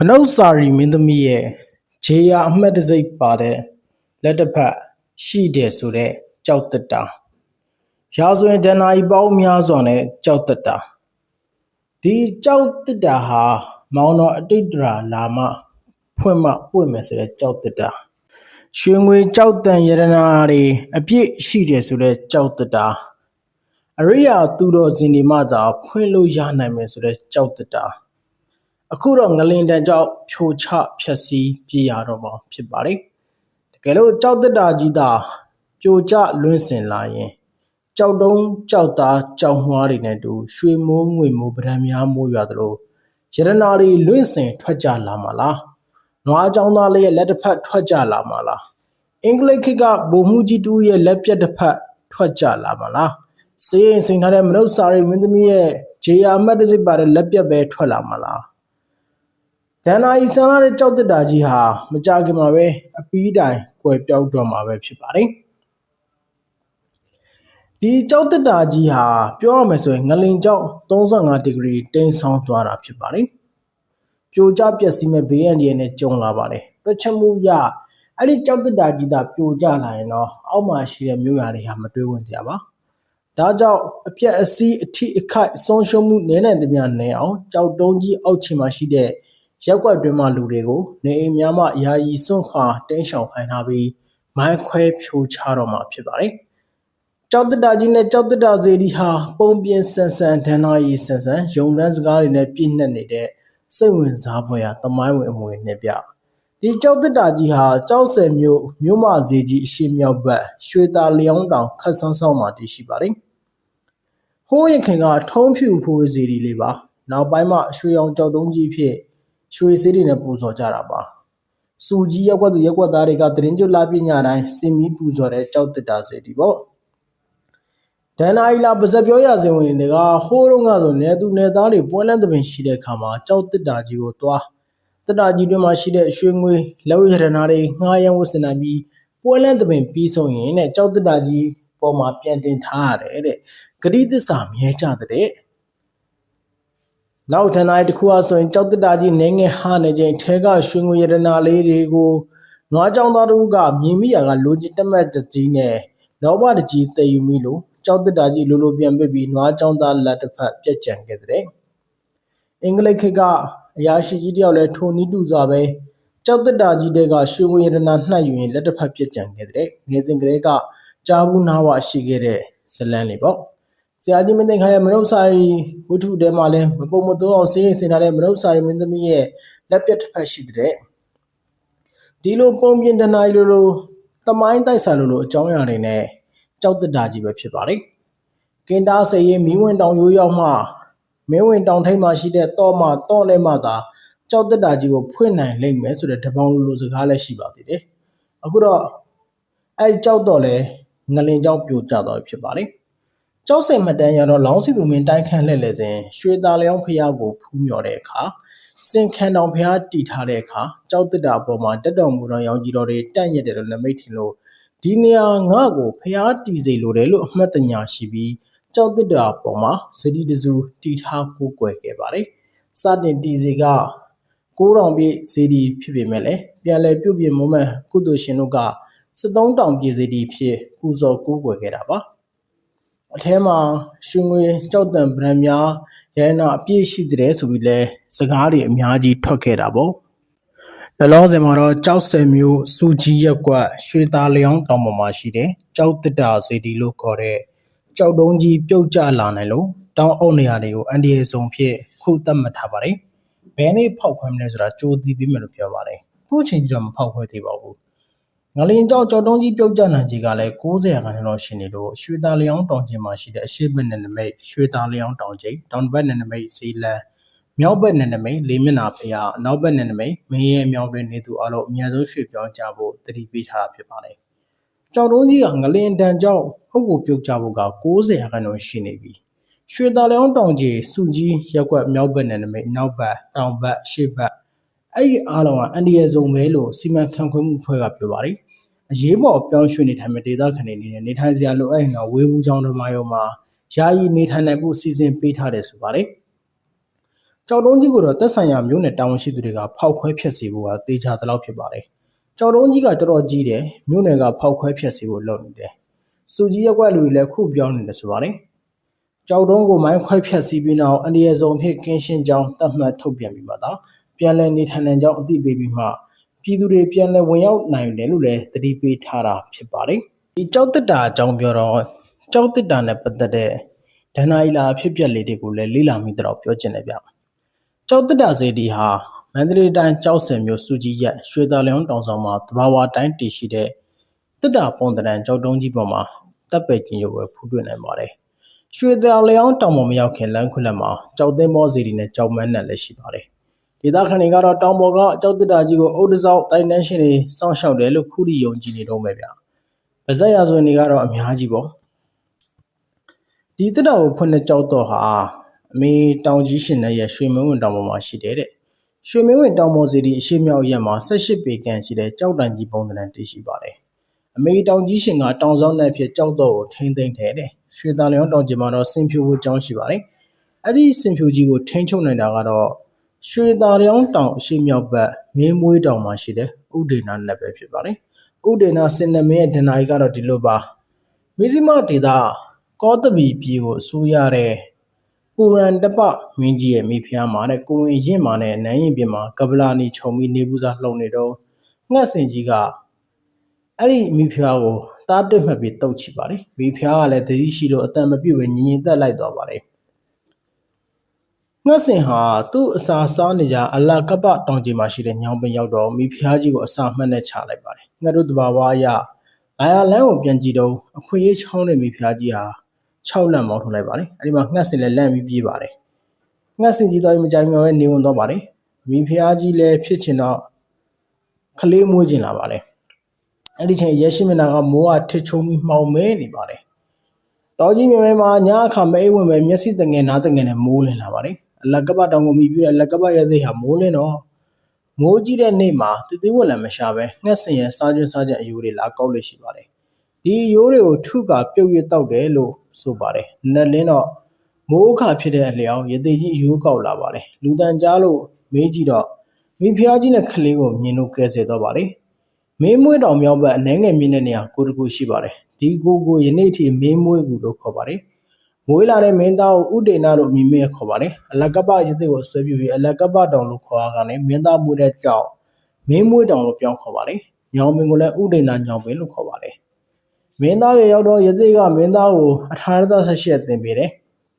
မနုဿစာရီမင်းသမီးရဲ့ခြေရာအမှတ်တံဆိပ်ပါတဲ့လက်တစ်ဖက်ရှိတယ်ဆိုတဲ့ကြောက်တက်တာရာဇဝင်ဒဏ္ဍာရီပေါင်းများစွာနဲ့ကြောက်တက်တာဒီကြောက်တက်တာဟာမောင်တော်အတိတ်တရာလာမဖွင့်မပွင့်မယ်ဆိုတဲ့ကြောက်တက်တာရွှေငွေကြောက်တန်ယရနာတွေအပြည့်ရှိတယ်ဆိုတဲ့ကြောက်တက်တာအရိယာသူတော်စင်ဒီမှသာဖွင့်လို့ရနိုင်မယ်ဆိုတဲ့ကြောက်တက်တာ အခုတော့ငလင်တန်ကြောင့်ဖြိုချဖြက်စီးပြရတော့မှာဖြစ်ပါတယ်တကယ်လို့ကြောက်တက်တာကြီးသာပြိုကျလွင့်စင်လာရင်ကြောက်တုံးကြောက်သားကြောက်မွားတွေနဲ့တူရွှေမိုးငွေမိုးဗရံများမိုးရွာသလိုရတနာတွေလွင့်စင်ထွက်ကြလာမှာလားနွားကြောင်သားလေးရဲ့လက်တစ်ဖက်ထွက်ကြလာမှာလားအင်္ဂလိပ်ခေတ်ကဗိုလ်မှူးကြီးတူရဲ့လက်ပြက်တစ်ဖက်ထွက်ကြလာမှာလားစေးရင်စိန်ထားတဲ့မနုဿစာရီမင်းသမီးရဲ့ဂျေယာမတ်တစ်စိပ်ပါတဲ့လက်ပြက်ပဲထွက်လာမှာလား ဒန်နာဤဆန်လာတဲ့ကြောက်တက်တာကြီးဟာမကြခင်မှာပဲအပီးတိုင်ကွယ်ပြောက်တော့မှာပဲဖြစ်ပါတယ်ဒီကြောက်တက်တာကြီးဟာပြောရမယ်ဆိုရင်ငလင်ကြောက်35ဒီဂရီတိမ်ဆောင်းသွားတာဖြစ်ပါတယ်ပြိုကျပျက်စီးမဲ့ဘေးအန္တရာယ်နဲ့ကြုံလာပါတယ်တွက်ချက်မှုရအဲ့ဒီကြောက်တက်တာကြီးသာပြိုကျလာရင်တော့အောက်မှာရှိတဲ့မြို့ရွာတွေဟာမတွေးဝင်စရာပါဒါကြောင့်အပြက်အစီးအထိအခိုက်ဆုံးရှုံးမှုနည်းနိုင်သမျှနည်းအောင်ကြောက်တုံးကြီးအောက်ခြေမှာရှိတဲ့ ရက်ွက်တွင်မှလူတွေကိုနေအိမ်များမှယာယီစွန့်ခွာတင်းရှောင်ခိုင်းထားပြီးမိုင်းခွဲဖြိုချတော့မှာဖြစ်ပါတယ်။ကြောက်တတကြီးနဲ့ကြောက်တတစေဒီဟာပုံပြင်းဆန်ဆန်ဒဏ္ဍာရီဆန်ဆန်ယုံနှန်းစကားတွေနဲ့ပြည့်နှက်နေတဲ့စိတ်ဝင်စားဖွယ်ရာသမိုင်းဝင်အမွေနဲ့ပြ။ဒီကြောက်တတကြီးဟာကြောက်ဆယ်မြို့မြို့မစေကြီးအရှိမြောက်ဘက်ရွှေတာလျောင်းတောင်ခတ်ဆောင်းဆောင်းမှာတည်ရှိပါတယ်။ဟိုးရင်ခင်ကထုံးဖြူဖိုးစီဒီလေးပါ။နောက်ပိုင်းမှာရွှေအောင်ကြောက်တုံးကြီးဖြစ် ရွှေစေးတွေနဲ့ပူဇော်ကြတာပါ။စူကြီးရက်ွက်သူရက်ွက်သားတွေကတရင်ကျွလာပညာတိုင်းစင်မီပူဇော်တဲ့ကြောက်တတာစေတီပေါ့။ဒန်နာအီလာပါဇက်ပြောရစဉ်ဝင်တွေကဟိုးတော့ကဆိုနေသူနေသားတွေပွဲလန်းသပင်ရှိတဲ့ခါမှာကြောက်တတာကြီးကိုသွားတတာကြီးတွေမှာရှိတဲ့ရွှေငွေလက်ဝရတနာတွေငှားရမ်းဝတ်စင်နိုင်ပြီးပွဲလန်းသပင်ပြီးဆုံးရင်တဲ့ကြောက်တတာကြီးပေါ်မှာပြန်တင်ထားရတယ်တဲ့။ဂရိသစ္စာမြဲကြတဲ့ နောက်ထဏ္ဍာရီတစ်ခုအဆိုရင်ကြောက်တတကြီးနေငယ်ဟာနေခြင်းထဲကရွှေငွေရတနာလေးတွေကိုနွားကြောင်သားတို့ကမြင်မိရကလိုချင်တက်မတ်တကြီးနဲ့လောဘတကြီးတည်ယူမိလို့ကြောက်တတကြီးလိုလိုပြန်ပစ်ပြီးနွားကြောင်သားလက်တစ်ဖက်ပြက်ကြံခဲ့တဲ့အင်္ဂလိပ်ခေတ်ကအရာရှိကြီးတယောက်လည်းထိုနီးတူစွာပဲကြောက်တတကြီးတဲ့ကရွှေငွေရတနာနှက်ယူရင်လက်တစ်ဖက်ပြက်ကြံခဲ့တဲ့ငယ်စဉ်ကလေးကကြားဘူးနာဝရှိခဲ့တဲ့ဇလန်းလေးပေါ့ ဆရာကြီးမင်းသိန်းခိုင်ရဲ့မနုဿစာရီဝတ္ထုထဲမှာလည်းမပုံမတိုးအောင်စေးရင်စင်ထားတဲ့မနုဿစာရီမင်းသမီးရဲ့လက်ပြတ်တစ်ဖက်ရှိတဲ့ဒီလိုပုံပြင်တနာရီလိုလိုတမိုင်းတိုက်ဆိုင်လိုလိုအကြောင်းအရာတွေနဲ့ကြောက်တတာကြီးပဲဖြစ်ပါတယ်ကင်တာစေရင်မီးဝင်တောင်ရိုးရောက်မှမင်းဝင်တောင်ထိပ်မှာရှိတဲ့တော့မှတော့နဲ့မှသာကြောက်တတာကြီးကိုဖွင့်နိုင်လိမ့်မယ်ဆိုတဲ့တပောင်းလိုလိုစကားလည်းရှိပါသေးတယ်အခုတော့အဲကြောက်တော့လဲငလင်ကြောင့်ပြိုကျသွားပြီဖြစ်ပါတယ် ကျောက်စိန်မတန်းရတော့လောင်းစီသူမင်းတိုင်းခန့်လှည့်လေစဉ်ရွှေသားလျောင်းဖျားကိုဖူးမြော်တဲ့အခါစင်ခန်တောင်ဖျားတီထားတဲ့အခါကြောက်တက်တာပေါ်မှာတက်တော်မူတော်ရောင်ကြီးတော်တွေတန့်ရက်တယ်လို့နမိတ်ထင်လို့ဒီနေရာငါ့ကိုဖျားတီစေလိုတယ်လို့အမှတ်တညာရှိပြီးကြောက်တက်တာပေါ်မှာစတိတစုတီထားကိုကွယ်ခဲ့ပါတယ်စတင်တီစီက9000ပြည့်ဇေဒီဖြစ်ပေမဲ့လည်းပြန်လည်ပြုတ်ပြင်းမုံမှန်ကုသိုလ်ရှင်တို့က73တောင်ပြည့်ဇေဒီဖြစ်ပူဇော်ကိုးကွယ်ခဲ့တာပါ အထဲမှာရွှေငွေကြောက်တံဗရန်များရဲနာအပြည့်ရှိတဲ့ဆိုပြီးလဲစကားတွေအများကြီးထွက်ခဲ့တာပေါ့လလောဆယ်မှာတော့ကြောက်ဆယ်မျိုးစူကြီးရက်ကွက်ရွှေသားလျောင်းတောင်ပေါ်မှာရှိတဲ့ကြောက်တတာစေတီလို့ခေါ်တဲ့ကြောက်တုံးကြီးပြုတ်ကျလာနိုင်လို့တောင်းအုပ်နေရာတွေကိုအန်ဒီယေဆုံးဖြစ်ခုသတ်မှတ်ထားပါတယ်ဘယ်နေ့ဖောက်ခွဲမလဲဆိုတာကြိုးသိပြီးမယ်လို့ပြောပါတယ်ခုချိန်ကြီးတော့မဖောက်ခွဲသေးပါဘူး ငလင်ကြောက်ကြောက်တုံးကြီးပြုတ်ကျနိုင်ကြီးကလည်း90ရာခိုင်နှုန်းလောက်ရှိနေလို့ရွှေသားလျောင်းတောင်ကျင်းမှာရှိတဲ့အရှိတ်ဘက်နယ်နိမိတ်ရွှေသားလျောင်းတောင်ကျိတ်တောင်ဘက်နယ်နိမိတ်ဇီလန်မြောက်ဘက်နယ်နိမိတ်လေးမျက်နှာဖျားအနောက်ဘက်နယ်နိမိတ်မင်းရဲ့မြောင်တွင်နေသူအလုံးအများဆုံးရွှေပြောင်းကြဖို့တတိပေးထားတာဖြစ်ပါတယ်။ကြောက်တုံးကြီးကငလင်တန်ကြောက်ဟုတ်ကိုပြုတ်ကြဖို့က90ရာခိုင်နှုန်းရှိနေပြီ။ရွှေသားလျောင်းတောင်ကျိစုကြီးရက်ကွက်မြောက်ဘက်နယ်နိမိတ်နောက်ဘက်တောင်ဘက်ရှေ့ဘက် အဲ့ဒီအားလုံးကအန်ဒီရဲ့ဇုံပဲလို့စီမံခန့်ခွဲမှုဖွဲ့ကပြောပါတယ်။အရေးပေါ်ပြောင်းရွှေ့နေထိုင်မဲ့ဒေသခံတွေအနေနဲ့နေထိုင်စရာလိုအပ်ရင်တော့ဝေဘူးချောင်းဓမ္မယုံမှာယာယီနေထိုင်နိုင်ဖို့စီစဉ်ပေးထားတယ်ဆိုပါတယ်ကြောက်တုံးကြီးကိုတော့သက်ဆိုင်ရာမြို့နယ်တာဝန်ရှိသူတွေကဖောက်ခွဲဖျက်ဆီးဖို့ကတေချာသလောက်ဖြစ်ပါတယ်။ကြောက်တုံးကြီးကတော်တော်ကြီးတယ်မြို့နယ်ကဖောက်ခွဲဖျက်ဆီးဖို့လုပ်နေတယ်။စုကြီးရက်ကွက်လူတွေလည်းခုပြောင်းနေတယ်ဆိုပါတယ်။ကြောက်တုံးကိုမိုင်းခွဲဖျက်ဆီးပြီးနောက်အန္တရာယ်ဆုံးဖြစ်ကင်းရှင်းကြောင်းသတ်မှတ်ထုတ်ပြန်ပြီးမှသာ ပြန်လည်နေထိုင်နိုင်ကြောင်းအသိပေးပြီးမှပြည်သူတွေပြန်လည်ဝင်ရောက်နိုင်တယ်လို့လည်းတတိပေးထားတာဖြစ်ပါတယ်။ဒီကြောက်တက်တာအကြောင်းပြောတော့ကြောက်တက်တာနဲ့ပတ်သက်တဲ့ဒဏ္ဍာရီလာအဖြစ်ပြက်လေးတွေကိုလည်းလေ့လာမိတော့ပြောချင်တယ်ဗျ။ကြောက်တက်တာစေတီဟာမန္တလေးတိုင်းကြောက်စင်မြို့စုကြီးရက်ရွှေသာလျောင်းတောင်ဆောင်မှာတဘာဝတိုင်းတည်ရှိတဲ့တက်တာပုံတရံကြောက်တုံးကြီးပေါ်မှာတပ်ပယ်ကျင်ရုပ်ပဲဖူးတွေ့နိုင်ပါတယ်။ရွှေသာလျောင်းတောင်ပေါ်မရောက်ခင်လမ်းခွလက်မှာကြောက်သိမ်းမောစေတီနဲ့ကြောက်မန်းနဲ့လည်းရှိပါတယ်။ ဒေသခံတွေကတော့တောင်ပေါ်ကအကြောက်တက်တာကြီးကိုအုတ်တစောက်တိုင်းနှန်းရှင်တွေစောင့်ရှောက်တယ်လို့ခုထိယုံကြည်နေတော့မယ်ဗျာ။ဗဇက်ရဆိုရင်တွေကတော့အများကြီးပေါ့။ဒီတက်တာကိုဖွင့်တဲ့ကြောက်တော့ဟာအမေတောင်ကြီးရှင်ရဲ့ရွှေမင်းဝင်တောင်ပေါ်မှာရှိတယ်တဲ့။ရွှေမင်းဝင်တောင်ပေါ်စီဒီအရှိမြောက်ရက်မှာ18ပေခန့်ရှိတဲ့ကြောက်တန်ကြီးပုံသဏ္ဍာန်တည်ရှိပါတယ်။အမေတောင်ကြီးရှင်ကတောင်စောင်းနဲ့ဖြစ်ကြောက်တော့ကိုထိမ့်သိမ့်ထဲတဲ့။ရွှေသားလျောင်းတောင်ကြီးမှာတော့စင်ဖြူဖို့ကြောင်းရှိပါတယ်။အဲ့ဒီစင်ဖြူကြီးကိုထိမ့်ချုပ်နိုင်တာကတော့ ရွှေသားလျောင်းတောင်အရှိမြောက်ဘက်မင်းမွေးတောင်မှာရှိတဲ့ဥဒေနာနဲ့ပဲဖြစ်ပါတယ်။ဥဒေနာစင်နမင်းရဲ့ဒဏ္ဍာရီကတော့ဒီလိုပါ။မဇိမဒေတာကောတပီပြည်ကိုအစိုးရတဲ့ပူရန်တပမင်းကြီးရဲ့မိဖုရားမှာတဲ့ကိုဝင်ရင့်မာနဲ့နန်းရင်ပြင်မှာကပလာနီခြုံပြီးနေပူစာလှုံနေတော့ငှက်စင်ကြီးကအဲ့ဒီမိဖုရားကိုတားတက်မှတ်ပြီးတုတ်ချပါတယ်မိဖုရားကလည်းသတိရှိလို့အတန်မပြုတ်ပဲညင်ညင်သက်လိုက်သွားပါတယ် ငှက်စင်ဟာသူ့အစာစားနေကြအလာကပတောင်ကြီးမှာရှိတဲ့ညောင်ပင်ရောက်တော့မိဖုရားကြီးကိုအစာမှတ်နဲ့ချလိုက်ပါတယ်ငှက်တို့တဘာဝအရအာယာလန်းကိုပြန်ကြည့်တော့အခွေရေးချောင်းတဲ့မိဖုရားကြီးဟာ6လက်မောင်းထုတ်လိုက်ပါတယ်အဲ့ဒီမှာငှက်စင်လည်းလန့်ပြီးပြေးပါတယ်ငှက်စင်ကြီးတော့မကြိုင်မြော်ပဲနေဝင်တော့ပါတယ်မိဖုရားကြီးလည်းဖြစ်ချင်တော့ခလေးမွေးကျင်လာပါတယ်အဲ့ဒီချိန်ရဲရှိမနာကမိုးကထစ်ချုံပြီးမှောင်မဲနေပါတယ်တော်ကြီးမြမဲမှာညအခါမဲဝင်ပဲမျက်စိတငယ်နားတငယ်နဲ့မိုးလင်းလာပါတယ်အ လကပတောင်ကိုမိပြတဲ့လက်ကပရဲ့စိတ်ဟာမိုးလင်းတော့မိုးကြီးတဲ့နေ့မှာတည်တည်ဝက်လည်းမရှာပဲငှက်စင်ရဲ့စားကျွန်းစားချက်အယူတွေလာကောက်လို့ရှိပါတယ်ဒီရိုးတွေကိုထုကပြုတ်ရတောက်တယ်လို့ဆိုပါတယ်။နက်လင်းတော့မိုးအခါဖြစ်တဲ့အလျောက်ရသေးကြီးရိုးကောက်လာပါတယ်။လူတန်ကြားလို့မေးကြည့်တော့မိဖုရားကြီးနဲ့ခလေးကိုမြင်လို့ကဲဆယ်တော့ပါတယ်။မင်းမွေးတောင်မြောက်ဘက်အနှဲငယ်မြင့်တဲ့နေရာကိုတကူရှိပါတယ်။ဒီကိုကိုယနေ့ထိမင်းမွေးကူလို့ခေါ်ပါတယ်။ မွေးလာတဲ့မင်းသားကိုဥဒေနာလို့အမည်မဲခေါ်ပါတယ်။အလကပ္ပရသေးကိုဆွဲပြပြီးအလကပ္ပတောင်လို့ခေါ်ရကနေမင်းသားမွေးတဲ့ကြောက်မင်းမွေးတောင်လို့ပြောင်းခေါ်ပါတယ်။ညောင်ပင်ကိုလည်းဥဒေနာညောင်ပင်လို့ခေါ်ပါတယ်။မင်းသားရဲ့ရောက်တော့ယသိကမင်းသားကိုအထာရသဆက်ရှိတင်ပေးတယ်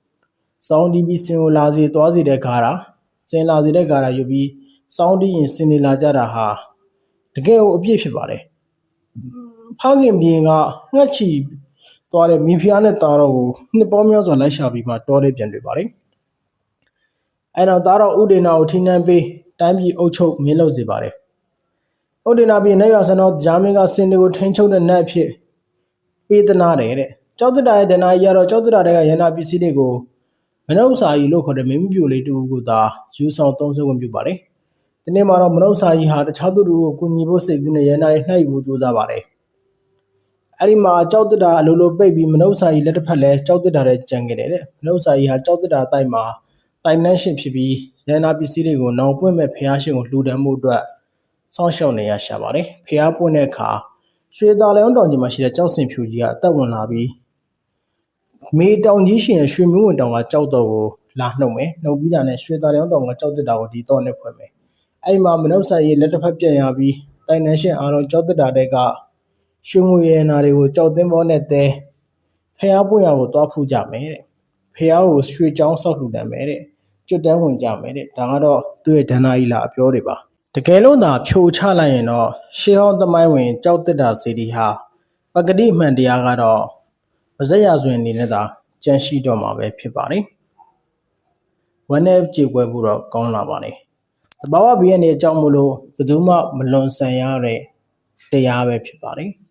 ။စောင်းဒီပြီးစင်ကိုလာစီသွားစီတဲ့ခါတာစင်လာစီတဲ့ခါတာယူပြီးစောင်းဒီရင်စင်နေလာကြတာဟာတကယ်ကိုအပြည့်ဖြစ်ပါတယ်။ဖခင်ပြင်းကငှက်ချီ သွားတဲ့မိဖုရားနဲ့တာတော့ကိုနှစ်ပေါင်းများစွာလိုက်ရှာပြီးမှတော်တယ်ပြန်တွေ့ပါတယ်။အဲတော့တာတော့ဥဒေနာကိုထိနှမ်းပေးတိုင်းပြည်အုပ်ချုပ်မင်းလုပ်စေပါတယ်။ဥဒေနာပြည်နေရဆန်တော့ဂျာမင်းကစင်တွေကိုထိန်းချုပ်တဲ့နတ်အဖြစ်ပေးသနာတယ်တဲ့ကြောက်တတာရဲ့ဒနာကြီးကတော့ကြောက်တတာတဲ့ကရန်နာပစ္စည်းတွေကိုမနှုတ်စာကြီးလို့ခေါ်တဲ့မင်းပြိုလေးတူကိုသာယူဆောင်သုံးစွဲခွင့်ပြုပါတယ်ဒီနေ့မှာတော့မနှုတ်စာကြီးဟာတခြားသူတို့ကိုကူညီဖို့စိတ်ကူးနဲ့ရန်နာရဲ့နှိုက်ဖို့ကြိုးစားပါတယ် အဲ့ဒီမှာကြောက်တတာအလိုလိုပိတ်ပြီးမနှုတ်စာကြီးလက်တစ်ဖက်လဲကြောက်တတာတဲ့ကြံခဲ့တယ်တဲ့မနှုတ်စာကြီးဟာကြောက်တတာတိုက်မှာတိုင်နှန်းရှင်ဖြစ်ပြီးရန်နာပစ္စည်းတွေကိုနောင်ပွင့်မဲ့ဖះရှင်ကိုလှူဒန်းမှုအတွက်စောင့်ရှောက်နေရရှာပါတယ်ဖះပွင့်တဲ့အခါရွှေသာလျောင်းတောင်ကြီးမှာရှိတဲ့ကြောက်စင်ဖြူကြီးကအသက်ဝင်လာပြီးမေတောင်ကြီးရှင်ရဲ့ရွှေမင်းဝင်တောင်ကကြောက်တော့ကိုလာနှုတ်မယ်နှုတ်ပြီးတာနဲ့ရွှေသာလျောင်းတောင်ကကြောက်တက်တာကိုဒီတော့နဲ့ဖွဲ့မယ်အဲ့မှာမနှုတ်ဆက်ရေးလက်တစ်ဖက်ပြန်ရပြီးတိုင်နန်းရှင်အားလုံးကြောက်တက်တာတဲ့က ရွှေငွေရနာတွေကိုကြောက်သင်းဘောနဲ့တဲဖះပွင့်ရကိုတွားဖူးကြမယ်တဲ့ဖះကိုရွှေချောင်းဆောက်လှူတယ်မယ်တဲ့ကျွတ်တန်းဝင်ကြမယ်တဲ့ဒါကတော့သူ့ရဲ့ဒဏ္ဍာကြီးလာအပြောတွေပါတကယ်လို့သာဖြိုချလိုက်ရင်တော့ရှေးဟောင်းသမိုင်းဝင်ကြောက်တက်တာစီဒီဟာပဂတိမှန်တရားကတော့ဗဇက်ရဆိုရင်အနေနဲ့သာကြန့်ရှိတော့မှာပဲဖြစ်ပါတယ်။ဝမ်းနဲ့ကြေကွဲဖို့တော့ကောင်းလာပါလေ။တဘာဝဘီရဲ့နေအကြောင်းမလို့ဘယ်သူမှမလွန်ဆန်ရတဲ့တရားပဲဖြစ်ပါတယ်။